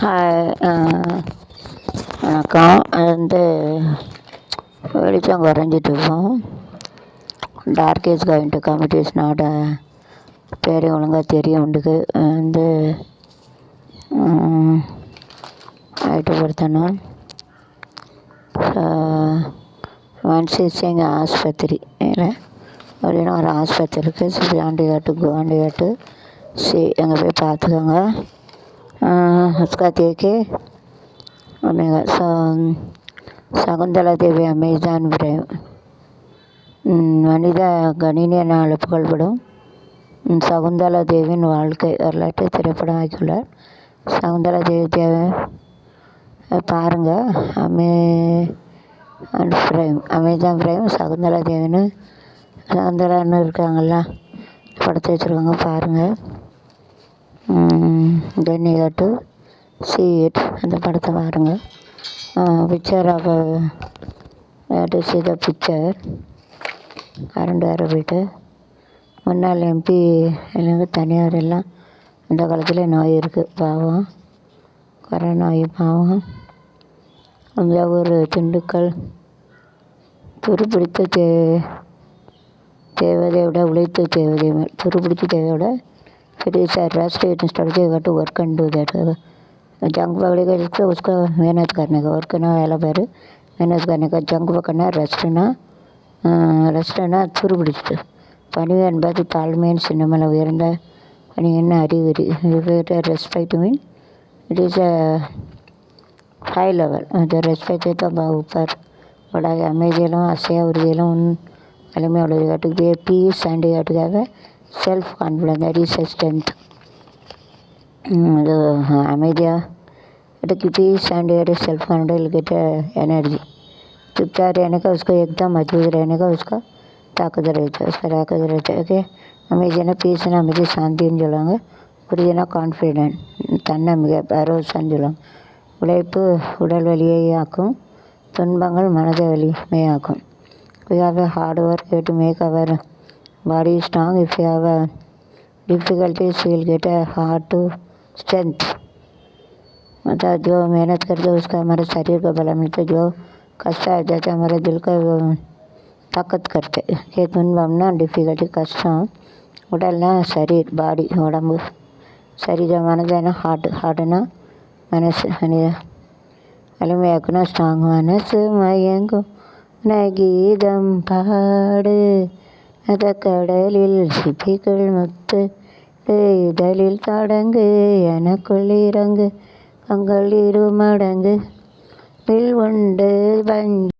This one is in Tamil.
ஹாய் வணக்கம். அது வந்து வெளிச்சம் குறைஞ்சிட்டு இருக்கும் dark is going to is not பேர் ஒழுங்காக தெரிய உண்டுக்கு வந்து ஐட்டுப்படுத்தணும் மன்சிசிங் ஆஸ்பத்திரி. இல்லை அப்படின்னு ஒரு ஆஸ்பத்திரி இருக்குது ஸ்ரீ குவாண்டிகாட்டு. சி அங்கே போய் பார்த்துக்கோங்க. હચકા કે சகுந்தலா தேவி அமேசான் பிரேம் மனிதா கணினியன் அழைப்புகள் படம். சகுந்தலாதேவியின் வாழ்க்கை வரலாற்று சகுந்தலா தேவி தேவை பாருங்கள் அமே and Prime Amazon Prime Shakuntala தேவின்னு சகுந்தலான்னு இருக்காங்கள்ல படத்தை வச்சுருக்காங்க பாருங்கள் then you to see it அந்த படத்தை பாருங்கள் picture of to see the picture current வேறு போயிட்டு. முன்னாள் எம்பி எனக்கு தனியார் எல்லாம் இந்த காலத்தில் நோய் இருக்குது பாவம். கொரோனா நோய் பாவம். அந்த ஒரு திண்டுக்கல். துருப்பிடித்த தே தேவதையை விட உழைத்த தேவதை துருப்பிடித்த தேவையோட फिर इस रेस्ट इंस्टॉल किया to work and do that junk पकड़ेगा जिसको उसको मेहनत करने का वर्क ना வேலை பேர் मेहनत करने का ஜங்க் பக்கம்னா ரெஸ்ட்டுனா ரெஸ்ட்டுனா துருபிடிச்சிட்டு பணிவு என்பது தாழ்மையின் சின்னமல உயர்ந்த பணியின் அறிகுறி respect mean it is a high level जो रेस्पेक्ट तो ऊपर बड़ा அமைதியிலும் அசையா உறுதியிலும் உன் வலிமை உள்ளது காட்டுக்கு peace and காட்டுக்காக self confidence that is a strength இது அமைதியாக அதுக்கு पीस एंड ये सेल्फ कॉन्फिडेंस गेट एनर्जी चुपचाप रहने का उसको एकदम मजबूत रहने का उसका ताकत रहता है उसका ताकत रहता है ஓகே அமைதியான பீஸ்னா அமைதி சாந்தின்னு சொல்லுவாங்க உறுதினா கான்ஃபிடென்ட் தன்னம்பிக்கை பரோசான்னு சொல்லுவாங்க உழைப்பு உடல் வலியை ஆக்கும் துன்பங்கள் மனதை வலிமையாக்கும் we have a hard work to make our body strong if you have a difficulties you will get a hard to strength मतलब जो मेहनत करते उसका हमारे शरीर को बल मिलता जो कष्ट आ जाता हमारे दिल का ताकत करते ये துன்பம்னா டிஃபிகல்ட்டி கஷ்டம் உடல்னா சரீர் பாடி உடம்பு சரீரம் மனதுனா ஹார்ட் ஹார்ட்டுனா மனசு வலிமையாக்குனா ஸ்ட்ராங் மனசு மயங்கும் கீதம் பாடு அறக்கடலில் சிப்பிகள் முத்து இதழில் தடங்கு எனக்குள் இறங்கு கங்கள் இரு மடங்கு வில் உண்டு வஞ்சி